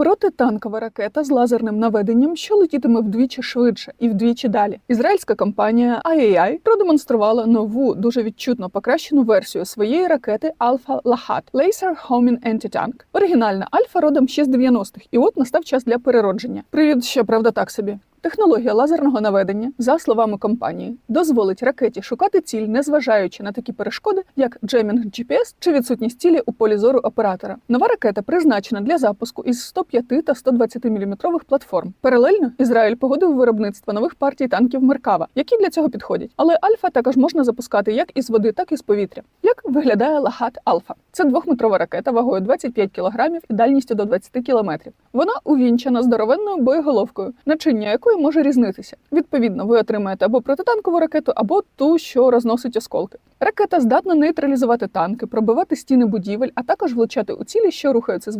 Протитанкова ракета з лазерним наведенням, що летітиме вдвічі швидше і вдвічі далі. Ізраїльська компанія IAI продемонструвала нову, дуже відчутно покращену версію своєї ракети Alpha Lahat Laser Homing Anti-Tank. Оригінальна Альфа родом ще з 90-х, і от настав час для переродження. Привід, що правда так собі. Технологія лазерного наведення, за словами компанії, дозволить ракеті шукати ціль, незважаючи на такі перешкоди, як джемінг GPS чи відсутність цілі у полі зору оператора. Нова ракета призначена для запуску із 105 та 120 мм платформ. Паралельно Ізраїль погодив виробництво нових партій танків Меркава, які для цього підходять. Але Альфа також можна запускати як із води, так і з повітря. Як виглядає Лагат Алфа? Це двохметрова ракета вагою 25 кг і дальністю до 20 км. Вона увінчена здоровенною боєголовкою, начиння якої може різнитися. Відповідно, ви отримаєте або протитанкову ракету, або ту, що розносить осколки. Ракета здатна нейтралізувати танки, пробивати стіни будівель, а також влучати у цілі, що рухаються з